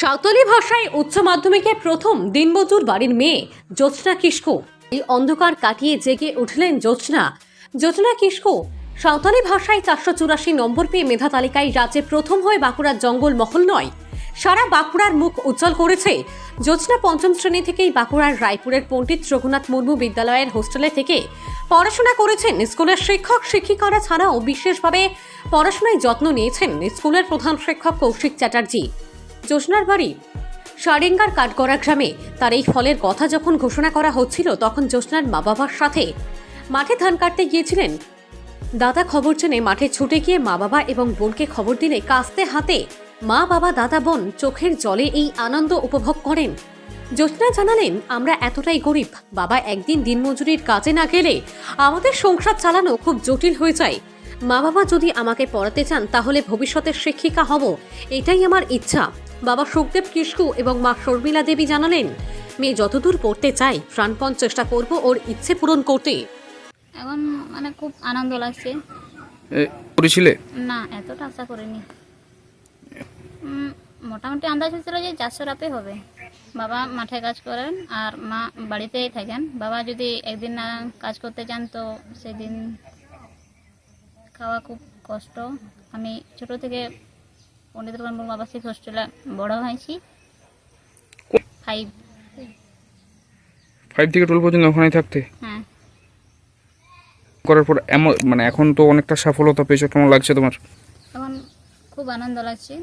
সাঁওতালি ভাষায় উচ্চ মাধ্যমিকে প্রথম দিনমজুর বাড়ির মেয়ে জ্যোৎস্না কিস্কু এই অন্ধকার কাটিয়ে জেগে উঠলেন জ্যোৎস্না। জ্যোৎস্না কিস্কু সাঁওতালি ভাষায় চারশো চুরাশি নম্বর পেয়ে মেধা তালিকায় রাজ্যে প্রথম হয়ে বাঁকুড়ার জঙ্গল মহল নয়। সারা বাঁকুড়ার মুখ উজ্জ্বল করেছে। জ্যোৎস্না পঞ্চম শ্রেণি থেকেই বাঁকুড়ার রায়পুরের পণ্ডিত রঘুনাথ মুর্মু বিদ্যালয়ের হোস্টেলে থেকে পড়াশোনা করেছেন স্কুলের শিক্ষক, শিক্ষিকারা ছাড়াও বিশেষভাবে পড়াশোনায় যত্ন নিয়েছেন স্কুলের প্রধান শিক্ষক কৌশিক চ্যাটার্জি। জ্যোৎস্নার বাড়ি। সারেঙ্গার কাঠগড়া গ্রামে তার এই ফলের কথা যখন ঘোষণা করা হচ্ছিল, তখন জ্যোৎস্নার মা বাবার সাথে মাঠে ধান কাটতে গিয়েছিলেন। দাদা খবর জেনে মাঠে ছুটে গিয়ে মা বাবা এবং বোনকে খবর দিলে কাস্তে হাতে মা বাবা দাদা, বোন চোখের জলে এই আনন্দ উপভোগ করেন। জ্যোৎস্না জানালেন, আমরা এতটাই গরিব, বাবা একদিন দিনমজুরির কাজে না গেলে আমাদের সংসার চালানো খুব জটিল হয়ে যায়। মা বাবা যদি আমাকে পড়াতে চান, তাহলে ভবিষ্যতের শিক্ষিকা হব, এটাই আমার ইচ্ছা। বাবা সুখদেব কিস্কু এবং মা শর্মিলা দেবী জানালেন মেয়ে যতদূর পড়তে চায় প্রাণপণ চেষ্টা করব ওর ইচ্ছে পূরণ করতে। এখন মানে খুব আনন্দ লাগছে। করেছিলে? না এতটা আশা করিনি। মোটামুটি আন্দাজ হয়েছিল যে চারশো রাতে হবে। বাবা মাঠে কাজ করেন আর মা বাড়িতেই থাকেন। বাবা যদি একদিন না কাজ করতে চান তো সেদিন খাওয়া খুব কষ্ট। আমি ছোট থেকে পণ্ডিত রঘুনাথ আবাসিক হোস্টেলে বড় হয়েছি। ফাইভ ফাইভ থেকে টুয়েলভ পর্যন্ত ওখানেই থাকতে? হ্যাঁ। করার পর এমন মানে এখন তো অনেকটা সফলতা পেয়েছ কেমন লাগছে তোমার? এখন খুব আনন্দ লাগছে।